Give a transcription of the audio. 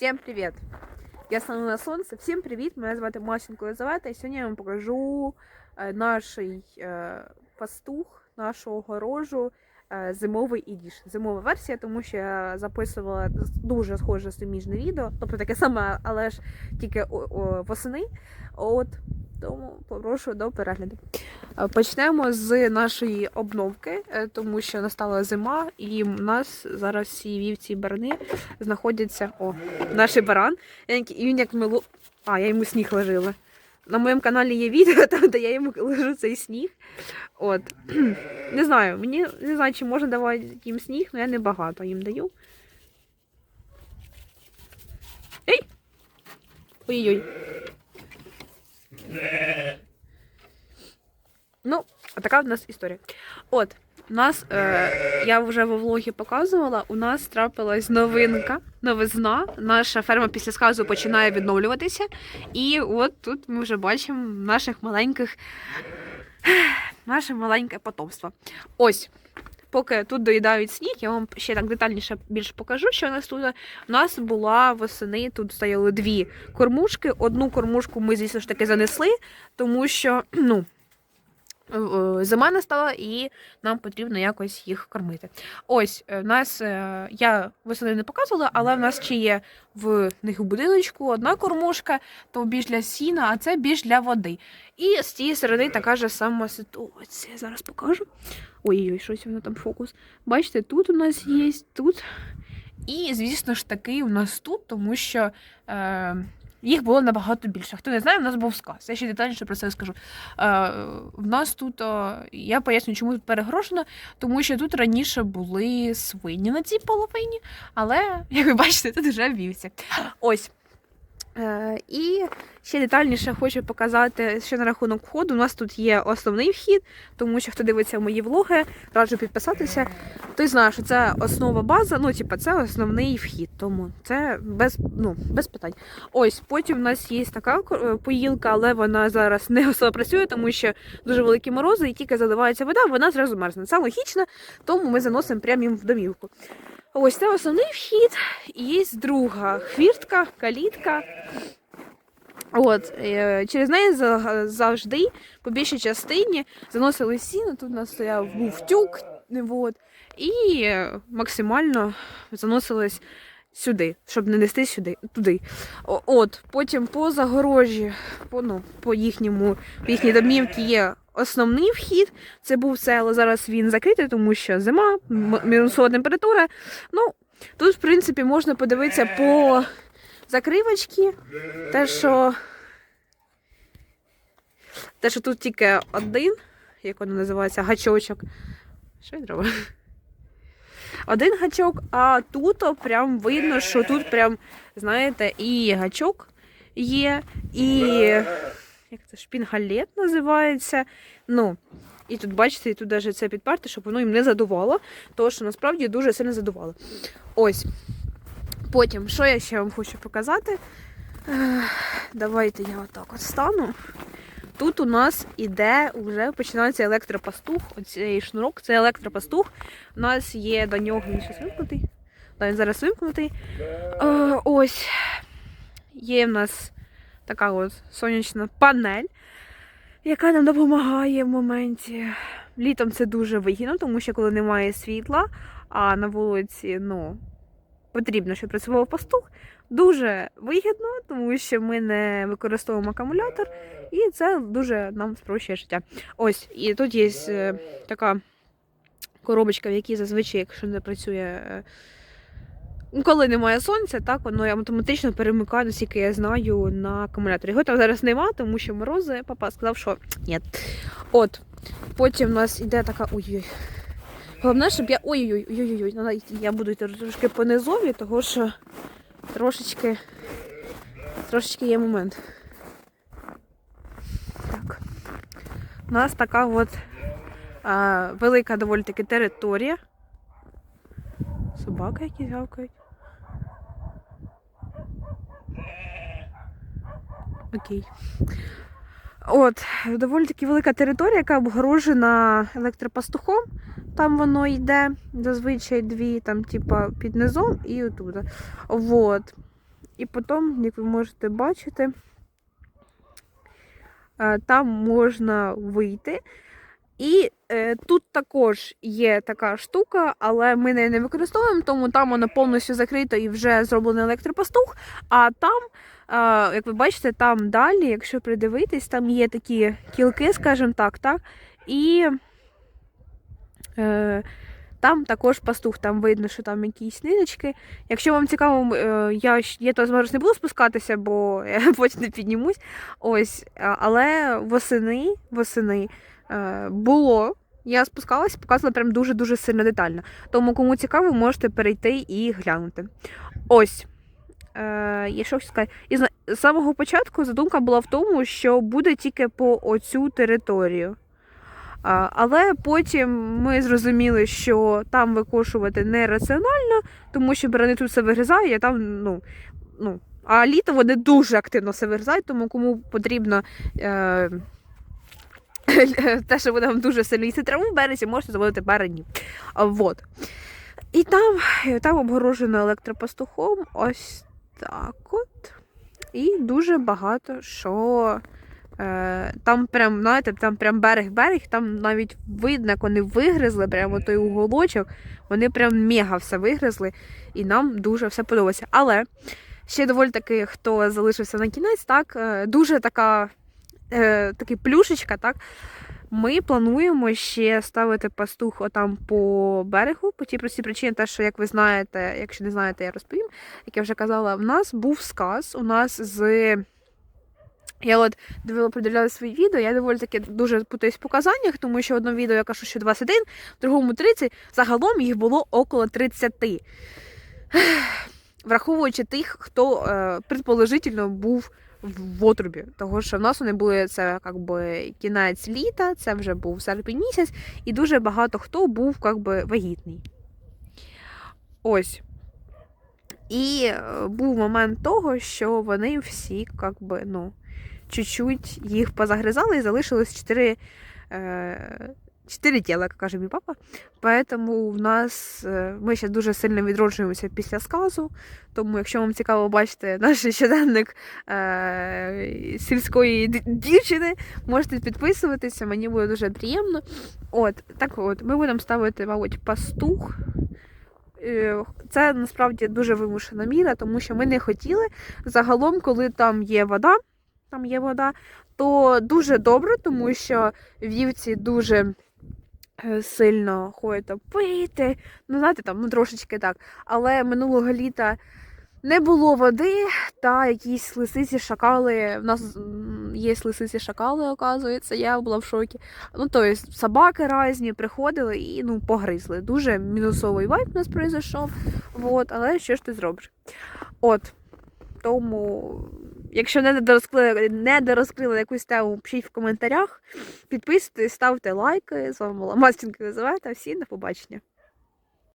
Всем привет! Я стану на сонце. Всім привіт! Мене звати Масенко Єлизавета, і сьогодні я вам покажу е, наш е, пастух, нашого горожу, е, зимовий ідіш. Зимова версія, тому що я записувала дуже схоже суміжне відео, тобто таке саме, але ж тільки восени. От тому попрошу до перегляду. Е, Почнемо з нашої обновки, е, тому що настала зима, і в нас зараз всі вівці і барани знаходяться. О, наш баран. І він як мило. А, я йому сніг ложила. На моєму каналі є відео, там, де я йому ложу цей сніг. От. Не знаю, мені не знаю, чи можна давати їм сніг, але я не багато їм даю. Ой-ой-ой. Ну, така в нас історія. От, у нас, е, я вже в влогі показувала, у нас трапилась новинка, новизна. Наша ферма після сказу починає відновлюватися. І от тут ми вже бачимо наших маленьких, наше маленьке потомство. Ось. Поки тут доїдають сніг, я вам ще так детальніше більше покажу, що у нас тут. У нас була восени, тут стояли дві кормушки. Одну кормушку ми, звісно ж таки, занесли, тому що, ну, зима настала і нам потрібно якось їх кормити. Ось е, в нас е, я восени не показувала, але в нас ще є в них у будиночку одна кормушка, то більш для сіна, а це більш для води. І з тієї сторони така ж сама ситуація. Зараз покажу. Ой-ой, щось воно там фокус. Бачите, тут у нас є, тут. І, звісно ж таки, у нас тут, тому що. Е, їх було набагато більше. Хто не знає, в нас був сказ. Я ще детальніше про це скажу. Е, в нас тут, е, я поясню, чому тут перегрошено, тому що тут раніше були свині на цій половині, але, як ви бачите, тут вже вівці. Ось. Е, і ще детальніше хочу показати, що на рахунок входу. У нас тут є основний вхід, тому що хто дивиться мої влоги, раджу підписатися. Той знає, що це основа база, ну, типу, це основний вхід, тому це без, ну, без питань. Ось потім в нас є така е, поїлка, але вона зараз не особо працює, тому що дуже великі морози, і тільки заливається вода, вона зразу мерзне. Це логічно, тому ми заносимо прямо їм в домівку. Ось це основний вхід, і є друга хвіртка, калітка. От, е, через неї завжди, по більшій частині, заносили сіно. Тут у нас стояв був тюк, от, і максимально заносилось сюди, щоб не нести сюди, туди. От, потім по загорожі, по, ну, по їхньому, по їхній домівці є основний вхід. Це був це, але зараз він закритий, тому що зима, мінусова температура. Ну, тут, в принципі, можна подивитися по закривочці. Те, що, те, що тут тільки один, як воно називається, гачочок. Що я зробила? Один гачок, а тут прям видно, що тут прям, знаєте, і гачок є, і як це шпінгалет називається. Ну, і тут, бачите, і тут навіть це підперте, щоб воно їм не задувало, тому що насправді дуже сильно задувало. Ось. Потім, що я ще вам хочу показати? Давайте я отак от стану. Тут у нас іде, вже починається електропастух. Оцей шнурок це електропастух. У нас є до нього він щось вимкнутий. Він зараз вимкнутий. Е, ось є в нас така от сонячна панель, яка нам допомагає в моменті. Літом це дуже вигідно, тому що коли немає світла, а на вулиці, ну, потрібно, щоб працював пастух. Дуже вигідно, тому що ми не використовуємо акумулятор, і це дуже нам спрощує життя. Ось, і тут є е, така коробочка, в якій зазвичай, якщо не працює. Коли немає сонця, так воно автоматично перемикає, наскільки я знаю, на акумулятор. Його там зараз нема, тому що морози, папа сказав, що ні. От. Потім в нас іде така. Ой-ой. Головне, щоб я. Ой-ой-ой, ой-ой-ой, ну, я буду трошки по низові, того що трошечки. Трошечки є момент. Так. У нас така от а, велика доволі таки територія. Собаки якісь гавкають. Окей. От, доволі таки велика територія, яка обгорожена електропастухом. Там воно йде зазвичай дві, там, типа, під низом і отут. Вот. І потім, як ви можете бачити, е, там можна вийти. І е, тут також є така штука, але ми неї не використовуємо, тому там воно повністю закрито і вже зроблений електропастух. А там, як ви бачите, там далі, якщо придивитись, там є такі кілки, скажімо так, так. І е, там також пастух, там видно, що там якісь ниточки. Якщо вам цікаво, е, я, я то зараз не буду спускатися, бо я потім не піднімусь. Ось, але восени, восени е, було. Я спускалась, показувала прям дуже-дуже сильно детально. Тому, кому цікаво, можете перейти і глянути. Ось. Е, що сказати. З самого початку задумка була в тому, що буде тільки по оцю територію. Але потім ми зрозуміли, що там викошувати нераціонально, тому що барани тут все вигризає, а там, ну, ну, а літо вони дуже активно все вигризають, тому кому потрібно. Е- те, що буде вам дуже сильно їсти траву в березі, можете заводити баранів. І там, там обгорожено електропастухом ось так от. І дуже багато що. Е, там прям, знаєте, там прям берег-берег, там навіть видно, як вони вигризли прямо той уголочок. Вони прям мега все вигризли, і нам дуже все подобається. Але ще доволі таки, хто залишився на кінець, так, е, дуже така е, такий плюшечка, так. Ми плануємо ще ставити пастух отам по берегу, по тій простій причині, те, що, як ви знаєте, якщо не знаєте, я розповім, як я вже казала, в нас був сказ, у нас з. Я от приділяла свої відео, я доволі таки дуже путаюсь в показаннях, тому що в одному відео я кажу, що 21, в другому 30, загалом їх було около 30. Враховуючи тих, хто е, предположительно був в отрубі. Того, що в нас вони були це як би, кінець літа, це вже був серпень місяць, і дуже багато хто був як би, вагітний. Ось. І е, був момент того, що вони всі, як би, ну, чуть-чуть їх позагризали і залишилось 4, е, 4 тіла, як каже мій папа. Поэтому в нас е, ми ще дуже сильно відроджуємося після сказу. Тому, якщо вам цікаво бачити наш щоденник е, сільської дівчини, можете підписуватися, мені буде дуже приємно. От, так от, ми будемо ставити, мабуть, пастух. Е, Це насправді дуже вимушена міра, тому що ми не хотіли. Загалом, коли там є вода, там є вода, то дуже добре, тому що вівці дуже сильно ходять пити. Ну, знаєте, там ну, трошечки так. Але минулого літа не було води, та якісь лисиці шакали. У нас є лисиці шакали, оказується, я була в шокі. Ну, тобто, собаки різні приходили і ну, погризли. Дуже мінусовий вайб у нас пройшов. Вот, але що ж ти зробиш? От. Тому, якщо не дорозкрили, не дорозкрили якусь тему, пишіть в коментарях, підписуйтесь, ставте лайки. З вами була Мастінка Єлизавета. Всім до побачення.